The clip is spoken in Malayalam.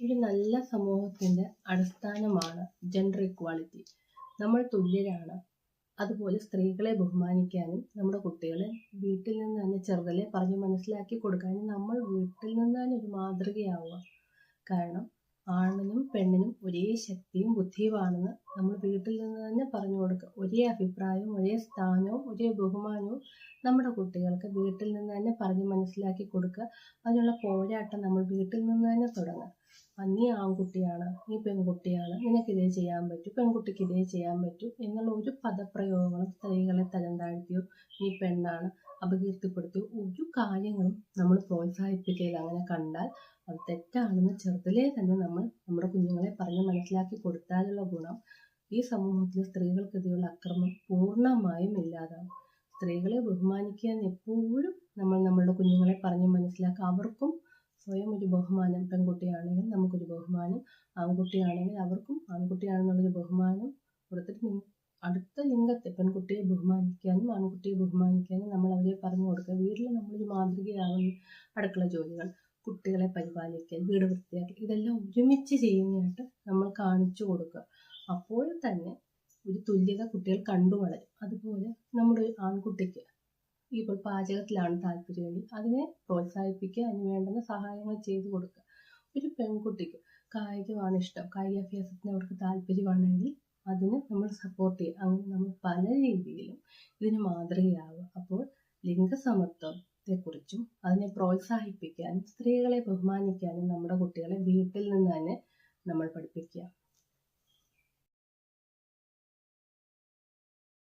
ഒരു നല്ല സമൂഹത്തിന്റെ അടിസ്ഥാനമാണ് ജെൻഡർ ഇക്വാളിറ്റി നമ്മൾ തുല്യരാണ്. അതുപോലെ സ്ത്രീകളെ ബഹുമാനിക്കാനും നമ്മുടെ കുട്ടികളെ വീട്ടിൽ നിന്ന് തന്നെ ചെറുതലെ പറഞ്ഞ് മനസ്സിലാക്കി കൊടുക്കാനും നമ്മൾ വീട്ടിൽ നിന്ന് തന്നെ ഒരു മാതൃകയാവുക. കാരണം ആണിനും പെണ്ണിനും ഒരേ ശക്തിയും ബുദ്ധിയുമാണെന്ന് നമ്മൾ വീട്ടിൽ നിന്ന് തന്നെ പറഞ്ഞു കൊടുക്കുക. ഒരേ അഭിപ്രായവും ഒരേ സ്ഥാനവും ഒരേ ബഹുമാനവും നമ്മുടെ കുട്ടികൾക്ക് വീട്ടിൽ നിന്ന് തന്നെ പറഞ്ഞ് മനസ്സിലാക്കി കൊടുക്കുക. അതിനുള്ള പോരാട്ടം നമ്മൾ വീട്ടിൽ നിന്ന് തന്നെ തുടങ്ങുക. നീ ആൺകുട്ടിയാണ് നീ പെൺകുട്ടിയാണ് നിനക്കിതേ ചെയ്യാൻ പറ്റൂ പെൺകുട്ടിക്ക് ഇതേ ചെയ്യാൻ പറ്റൂ എന്നുള്ള ഒരു പദപ്രയോഗങ്ങളും സ്ത്രീകളെ തരം താഴ്ത്തിയോ നീ പെണ്ണാണ് അപകീർത്തിപ്പെടുത്തിയോ ഒരു കാര്യങ്ങളും നമ്മൾ പ്രോത്സാഹിപ്പിക്കുകയില്ല അങ്ങനെ കണ്ടാൽ അത് തെറ്റാണെന്ന് ചെറുതിലേ തന്നെ നമ്മൾ നമ്മുടെ കുഞ്ഞുങ്ങളെ പറഞ്ഞ് മനസ്സിലാക്കി കൊടുത്താലുള്ള ഗുണം ഈ സമൂഹത്തിൽ സ്ത്രീകൾക്കെതിരെയുള്ള അക്രമം പൂർണമായും ഇല്ലാതാവും. സ്ത്രീകളെ ബഹുമാനിക്കുക എന്ന് എപ്പോഴും നമ്മൾ നമ്മളുടെ കുഞ്ഞുങ്ങളെ പറഞ്ഞ് മനസ്സിലാക്കുക. അവർക്കും സ്വയം ഒരു ബഹുമാനം പെൺകുട്ടിയാണെങ്കിൽ നമുക്കൊരു ബഹുമാനം ആൺകുട്ടിയാണെങ്കിൽ അവർക്കും ആൺകുട്ടിയാണെന്നുള്ളൊരു ബഹുമാനം. കൊടുത്തിട്ട് അടുത്ത ലിംഗത്തെ പെൺകുട്ടിയെ ബഹുമാനിക്കാനും ആൺകുട്ടിയെ ബഹുമാനിക്കാനും നമ്മൾ അവരെ പറഞ്ഞു കൊടുക്കുക. വീട്ടിൽ നമ്മളൊരു മാതൃകയാവുന്ന അടുക്കള ജോലികൾ കുട്ടികളെ പരിപാലിക്കൽ വീട് വൃത്തിയാക്കൽ ഇതെല്ലാം ഒരുമിച്ച് ചെയ്യുന്നതായിട്ട് നമ്മൾ കാണിച്ചു കൊടുക്കുക. അപ്പോൾ തന്നെ ഒരു തുല്യത കുട്ടികൾ കണ്ടു വളരും അതുപോലെ നമ്മുടെ ആൺകുട്ടിക്ക് ഇപ്പോൾ പാചകത്തിലാണ് താല്പര്യമെങ്കിൽ അതിനെ പ്രോത്സാഹിപ്പിക്കുക അതിന് വേണ്ടുന്ന സഹായങ്ങൾ ചെയ്തു കൊടുക്കുക. ഒരു പെൺകുട്ടിക്ക് കായികമാണ് ഇഷ്ടം. കായികാഭ്യാസത്തിന് അവർക്ക് താല്പര്യമാണെങ്കിൽ അതിന് നമ്മൾ സപ്പോർട്ട് ചെയ്യുക. അങ്ങനെ നമ്മൾ പല രീതിയിലും ഇതിന് മാതൃകയാവുക. അപ്പോൾ ലിംഗസമത്വത്തെക്കുറിച്ചും അതിനെ പ്രോത്സാഹിപ്പിക്കാനും സ്ത്രീകളെ ബഹുമാനിക്കാനും നമ്മുടെ കുട്ടികളെ വീട്ടിൽ നിന്ന് തന്നെ നമ്മൾ പഠിപ്പിക്കുക.